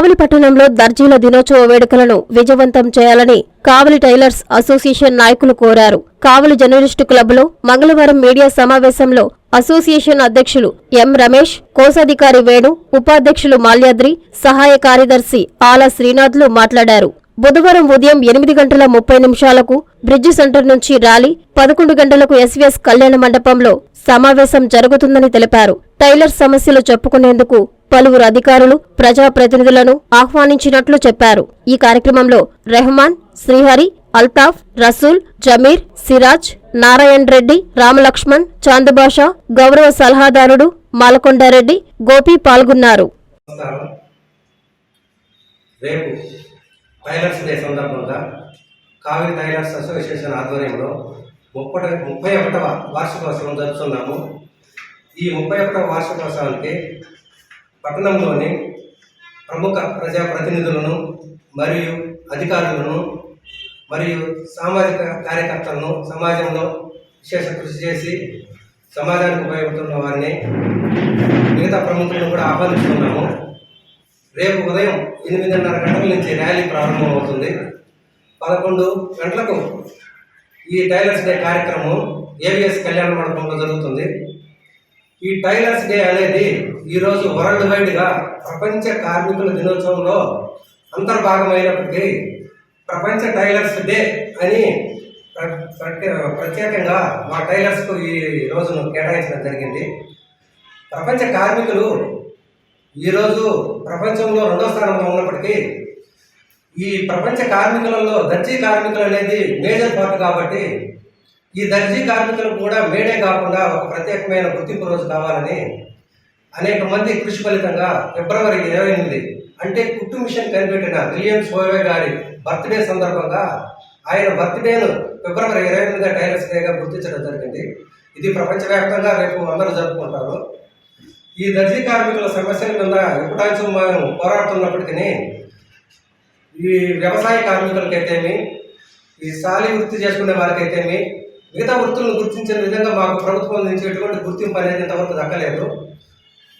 కావలి పట్టణంలో దర్జీల దినోత్సవ వేడుకలను విజయవంతం చేయాలని కావలి టైలర్స్ అసోసియేషన్ నాయకులు కోరారు. కావలి జర్నలిస్టు క్లబ్లో మంగళవారం మీడియా సమావేశంలో అసోసియేషన్ అధ్యక్షులు ఎం రమేష్ కోశాధికారి వేణు ఉపాధ్యక్షులు మాల్యాద్రి సహాయ కార్యదర్శి ఆల శ్రీనాథ్లు మాట్లాడారు. బుధవారం ఉదయం ఎనిమిది గంటల ముప్పై నిమిషాలకు బ్రిడ్జి సెంటర్ నుంచి ర్యాలీ పదకొండు గంటలకు ఎస్వీఎస్ కళ్యాణ మండపంలో సమావేశం జరుగుతుందని తెలిపారు. టైలర్ సమస్యలు చెప్పుకునేందుకు పలువురు అధికారులు ప్రజాప్రతినిధులను ఆహ్వానించినట్లు చెప్పారు. ఈ కార్యక్రమంలో రెహమాన్ శ్రీహరి అల్తాఫ్ రసూల్ జమీర్ సిరాజ్ నారాయణ్ రెడ్డి రామలక్ష్మణ్ చాందబాషా గౌరవ సలహాదారుడు మాలకొండారెడ్డి గోపి పాల్గొన్నారు. రేపు టైలర్స్ డే సందర్భంగా కావేరి టైలర్స్ అసోసియేషన్ ఆధ్వర్యంలో ముప్పై ముప్పై ఒకటవ వార్షికోత్సవం జరుపుతున్నాము. ఈ ముప్పై ఒకటవ వార్షికోత్సవానికి పట్టణంలోని ప్రముఖ ప్రజాప్రతినిధులను మరియు అధికారులను మరియు సామాజిక కార్యకర్తలను సమాజంలో విశేష కృషి చేసి సమాజానికి ఉపయోగపడుతున్న వారిని మిగతా ప్రముఖులను కూడా ఆహ్వానిస్తున్నాము. రేపు ఉదయం ఎనిమిదిన్నర గంటల నుంచి ర్యాలీ ప్రారంభమవుతుంది. పదకొండు గంటలకు ఈ టైలర్స్ డే కార్యక్రమం ఏవిఎస్ కళ్యాణ మండపంలో జరుగుతుంది. ఈ టైలర్స్ డే అనేది ఈరోజు వరల్డ్ వైడ్గా ప్రపంచ కార్మికుల దినోత్సవంలో అంతర్భాగమైనప్పటికీ ప్రపంచ టైలర్స్ డే అని ప్ర- ప్రత్యేకంగా మా టైలర్స్కు ఈ రోజును కేటాయించడం జరిగింది. ప్రపంచ కార్మికులు ఈరోజు ప్రపంచంలో రెండో స్థానంలో ఉన్నప్పటికీ ఈ ప్రపంచ కార్మికులలో దర్జీ కార్మికులు అనేది మేజర్ పార్ట్ కాబట్టి ఈ దర్జీ కార్మికులకు కూడా మేడే కాకుండా ఒక ప్రత్యేకమైన గుర్తింపు రోజు కావాలని అనేక మంది కృషి ఫలితంగా ఫిబ్రవరి ఇరవై ఎనిమిది అంటే కుట్టు మిషన్ కనిపెట్టిన విలియం సోవే గారి బర్త్డే సందర్భంగా ఆయన బర్త్డేను ఫిబ్రవరి ఇరవై ఎనిమిదిగా టైలర్స్ డేగా గుర్తించడం జరిగింది. ఇది ప్రపంచవ్యాప్తంగా రేపు అందరూ జరుపుకుంటారు. ఈ దర్జీ కార్మికుల సమస్యల మీద ఎప్పుడాంచు మనం పోరాడుతున్నప్పటికీ ఈ వ్యవసాయ కార్మికులకైతేమి ఈ సాలి వృత్తి చేసుకునే వారికైతేమి మిగతా వృత్తులను గుర్తించిన విధంగా మాకు ప్రభుత్వం నుంచి ఎటువంటి గుర్తింపు అనేది ఇంతవరకు దక్కలేదు.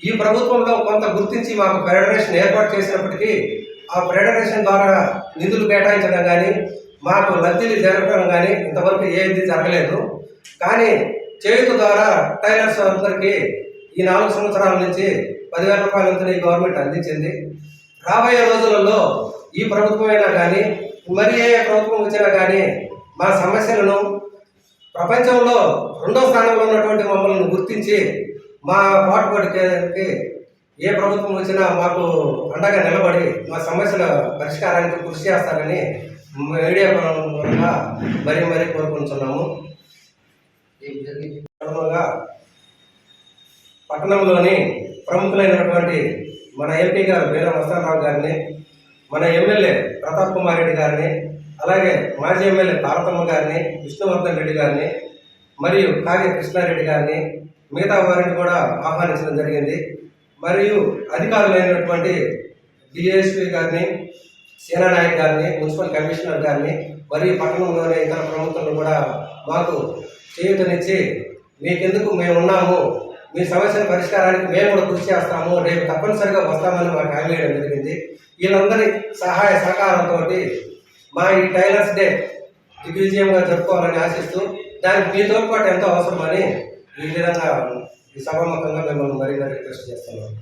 ఈ ప్రభుత్వంలో కొంత గుర్తించి మాకు ఫెడరేషన్ ఏర్పాటు చేసినప్పటికీ ఆ ఫెడరేషన్ ద్వారా నిధులు కేటాయించడం కానీ మాకు లబ్ధిలు జరగడం కానీ ఇంతవరకు ఏది జరగలేదు. కానీ చేయుత ద్వారా టైలర్స్ అందరికీ ఈ నాలుగు సంవత్సరాల నుంచి పదివేల రూపాయలంతా ఈ గవర్నమెంట్ అందించింది. రాబోయే రోజులలో ఈ ప్రభుత్వమైనా కానీ మరి ఏ ప్రభుత్వం వచ్చినా కానీ మా సమస్యలను ప్రపంచంలో రెండో స్థానంలో ఉన్నటువంటి మమ్మల్ని గుర్తించి మా పాటుపడికి ఏ ప్రభుత్వం వచ్చినా మాకు అండగా నిలబడి మా సమస్యల పరిష్కారానికి కృషి చేస్తారని మీడియా మూలంగా మరీ మరీ కోరుకుంటున్నాము. పట్టణంలోని ప్రముఖులైనటువంటి మన ఎంపీ గారు వీర వస్తారావు గారిని మన ఎమ్మెల్యే ప్రతాప్ కుమార్ రెడ్డి గారిని అలాగే మాజీ ఎమ్మెల్యే తారతమ్మ గారిని విష్ణువర్ధన్ రెడ్డి గారిని మరియు కావ్య కృష్ణారెడ్డి గారిని మిగతా వారిని కూడా ఆహ్వానించడం జరిగింది. మరియు అధికారులైనటువంటి డిఎస్పీ గారిని సేనానాయక్ గారిని మున్సిపల్ కమిషనర్ గారిని మరియు పట్టణంలోని ఇతర ప్రముఖులను కూడా మాకు చేయూతనిచ్చి మీకెందుకు మేము ఉన్నాము? మీ సమస్యల పరిష్కారానికి మేము కూడా కృషి చేస్తాము. రేపు తప్పనిసరిగా వస్తామని మాకు హామీ వేయడం జరిగింది. వీళ్ళందరి సహాయ సహకారంతో మా ఈ టైలర్స్ డే దిగ్విజయంగా జరుపుకోవాలని ఆశిస్తూ దానికి మీతో పాటు ఎంతో అవసరమని ఈ విధంగా ఈ సభాముఖంగా మిమ్మల్ని మరీ మరీ రిక్వెస్ట్ చేస్తున్నాను.